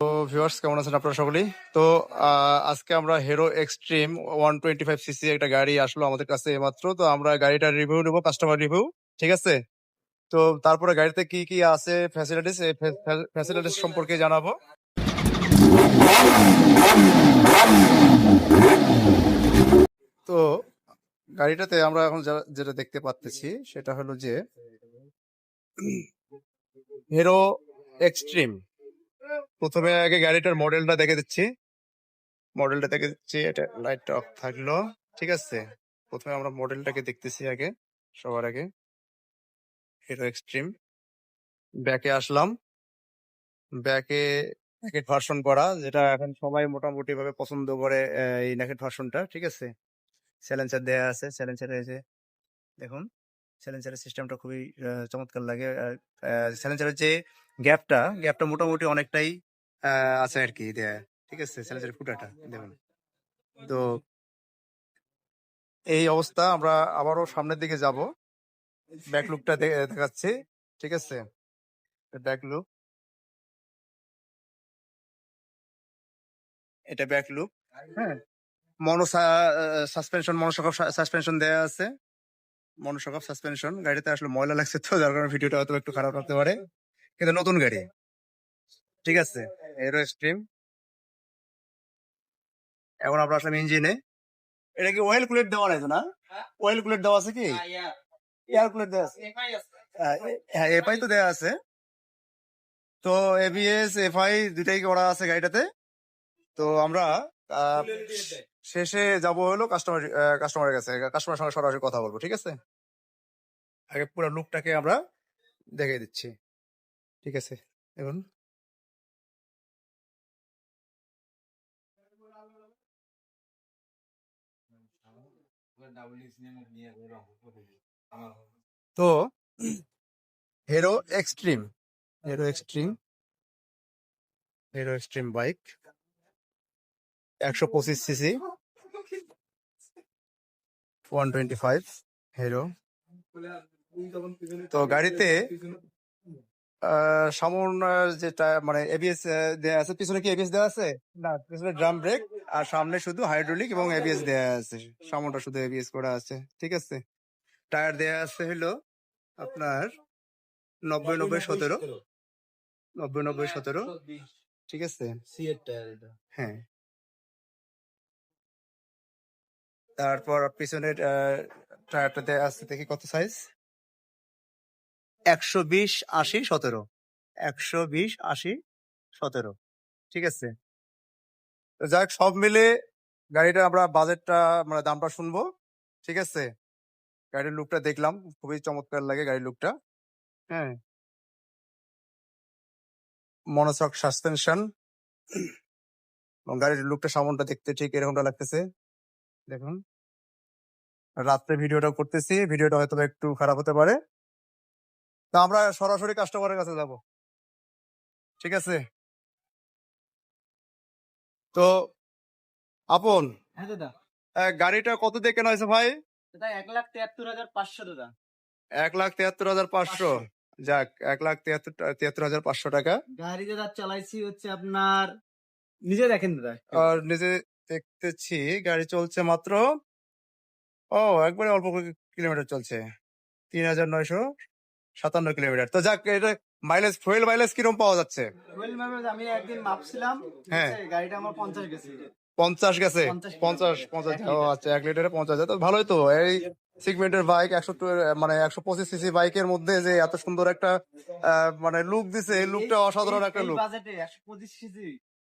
তো ভিউয়ার্স কেমন আছেন আপনারা সকলেই? তো আজকে আমরা Hero Xtreme one twenty five CC একটা গাড়ি আসলো আমাদের কাছে মাত্র তো আমরা গাড়িটার রিভিউ নেব কাস্টমার রিভিউ ঠিক আছে? তো তারপরে গাড়িতে কি কি আছে ফ্যাসিলিটিস ফ্যাসিলিটিস সম্পর্কে জানাব। তো, গাড়িটাতে আমরা এখন যেটা দেখতে পাচ্ছি সেটা হলো যে হিরো এক্সট্রিম প্রথমে আগে গাড়িটার মডেলটা দেখে দিচ্ছি। মডেলটা দেখে দিচ্ছি, এটা লাইট অফ থাকল, ঠিক আছে? প্রথমে আমরা মডেলটাকে দেখতেছি আগে, সবার আগে। হিরো এক্সট্রিম ব্যাকে আসলাম। ব্যাকে নেকেট ভার্সন করা যেটা এখন সবাই মোটামুটি ভাবে পছন্দ করে এই নেকেট ভার্সনটা ঠিক আছে? স্যালেন্সার দেয়া আছে স্যালেন্সার এসে দেখুন। স্যালেন্সারের সিস্টেমটা খুবই চমৎকার লাগে। স্যালেন্সারের যে গ্যাপটা গ্যাপটা মোটামুটি অনেকটাই আছে আর কি ঠিক আছে স্যালেন্সারের ফুটাটা, দেখুন। তো এই অবস্থা, আমরা আবারও সামনের দিকে যাব। ব্যাক লুকটা দেখাচ্ছি, ঠিক আছে? ব্যাক লুক এটা ব্যাক লুক হ্যাঁ মনো সাসপেনশন মনোসকাপ সাসপেনশন দেয়া আছে। মনোসকাপ সাসপেনশন, গাড়িতে আসলে ময়লা লাগছে তো, যার কারণে ভিডিওটা হয়তো একটু খারাপ লাগতে পারে। কিন্তু নতুন গাড়ি। ঠিক আছে এরো স্ট্রিম এখন আমরা আসলাম ইঞ্জিনে এটা কি অয়েল কুলেট দেওয়া নাই তো না? অয়েল কুলেট দেওয়া আছে কি? এয়ার কুলেট দেওয়া আছে। আহ, হ্যাঁ এফআই তো দেওয়া আছে। তো এবিএস এফআই দুটাই করা আছে গাড়িটাতে? তো আমরা শেষে যাব হলো কাস্টমার কাস্টমারের কাছে। কাস্টমারের সঙ্গে সরাসরি কথা বলব ঠিক আছে? আগে পুরো লুকটাকে আমরা দেখে দিচ্ছি। ঠিক আছে, এখন? তো Hero extreme Hero extreme Hero extreme bike একশো পঁচিশ CC one twenty five Hero তো গাড়িতে আহ, সামান্য যেটা মানে এবিএস দেওয়া আছে পিছনে কি এবিএস দেওয়া আছে? না পিছনে ড্রাম ব্রেক আর সামনে শুধু হাইড্রোলিক এবং এবিএস দেওয়া আছে। সামনটা শুধু এবিএস করা আছে ঠিক আছে? টায়ার দেওয়া আছে হলো আপনার নব্বই নব্বই সতেরো। নব্বই নব্বই সতেরো ঠিক আছে? হ্যাঁ। তারপর পিছনের টায়ারটা দেওয়া আছে দেখি কত সাইজ একশো বিশ আশি সতেরো। একশো বিশ আশি সতেরো। ঠিক আছে? তো যাক সব মিলে গাড়িটা আমরা বাজেটটা মানে দামটা শুনব। ঠিক আছে? গাড়ির লুকটা দেখলাম। খুবই চমৎকার লাগে গাড়ির লুকটা হ্যাঁ। মনোসক সাসপেনশন এবং গাড়ির লুকটা সামনটা দেখতে ঠিক এরকমটা লাগতেছে। দেখুন। রাত্রে ভিডিওটা করতেছি। ভিডিওটা হয়তো একটু খারাপ হতে পারে। তা আমরা সরাসরি কাস্টমারের কাছে যাব। ঠিক আছে? তো আপন হ্যাঁ দাদা। গাড়িটা কত দিয়ে কেনা হয়েছে ভাই? দাদা এক লাখ তিয়াত্তর হাজার পাঁচশো দাদা। এক লাখ তিয়াত্তর হাজার পাঁচশো। যাক এক লাখ তিয়াত্তর তিয়াত্তর হাজার পাঁচশো টাকা। গাড়ি দাদা চালাইছি হচ্ছে আপনার নিজে দেখেন দাদা। আর নিজে দেখতেছি গাড়ি চলছে মাত্র ও একবারে অল্প কিলোমিটার চলছে। তিন হাজার নয়শো। সাতান্ন কিলোমিটার। তো যাক এটা মাইলেজ ফুয়েল মাইলেজ কীরকম পাওয়া যাচ্ছে? আমি একদিন মাপছিলাম হ্যাঁ। গাড়িটা আমার পঞ্চাশ গেছে। পঞ্চাশ গেছে? পঞ্চাশ পঞ্চাশ ও আচ্ছা এক লিটারে পঞ্চাশ তো ভালোই তো এই সিগমেন্টের বাইক একশো মানে একশো পঁচিশ সিসি বাইকের মধ্যে যে এত সুন্দর একটা মানে লুক দিছে এই লুকটা অসাধারণ একটা লুক বাজেটে একশো পঁচিশ কেজি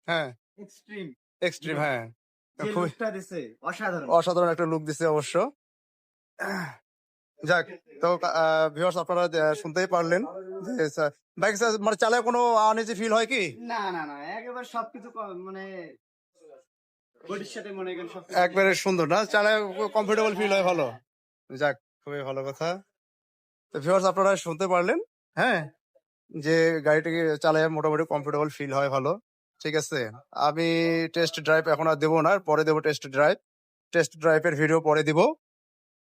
হ্যাঁ। এক্সট্রিম এক্সট্রিম হ্যাঁ। অসাধারণ। অসাধারণ একটা লুক দিছে অবশ্য। যাক তো ভিউয়ার্স আপনারা শুনতেই পারলেন যে বাইক মানে চালায় কোনো আনইজি ফিল হয় কি? না না না একেবারে সবকিছু মানে মনে একবারে সুন্দর না? চালায় কমফোর্টেবল ফিল হয় ভালো। যাক খুবই ভালো কথা। তো ভিউয়ার্স আপনারা শুনতে পারলেন হ্যাঁ যে গাড়িটাকে চালায় মোটামুটি কমফোর্টেবল ফিল হয় ভালো। ঠিক আছে আমি টেস্ট ড্রাইভ এখন আর দেবো না পরে দেবো টেস্ট ড্রাইভ টেস্ট ড্রাইভের ভিডিও পরে দিব।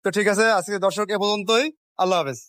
তো ঠিক আছে আজকে দর্শক এ পর্যন্তই। আল্লাহ হাফেজ।